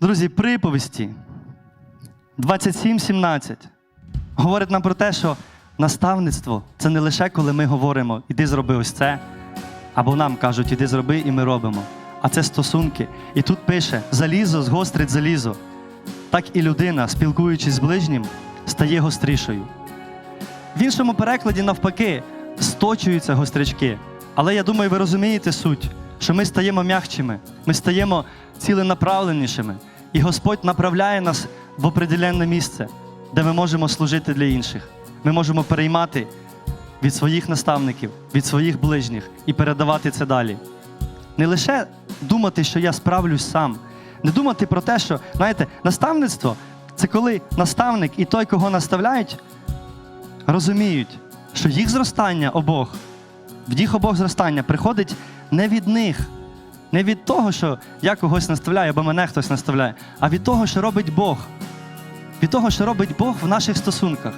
Друзі, приповісті 27.17 говорить нам про те, що наставництво це не лише коли ми говоримо, іди зроби ось це, або нам кажуть, іди зроби, і ми робимо. А це стосунки. І тут пише: залізо згострить залізо. Так і людина, спілкуючись з ближнім, стає гострішою. В іншому перекладі, навпаки, сточуються гострячки. Але я думаю, ви розумієте суть, що ми стаємо м'якчими, ми стаємо ціленаправленішими. І Господь направляє нас в определенне місце, де ми можемо служити для інших. Ми можемо переймати від своїх наставників, від своїх ближніх і передавати це далі. Не лише думати, що я справлюсь сам, не думати про те, що, знаєте, наставництво це коли наставник і той, кого наставляють, розуміють, що їх зростання обох, в їх обох зростання приходить не від них, не від того, що я когось наставляю або мене хтось наставляє, а від того, що робить Бог. Від того, що робить Бог в наших стосунках.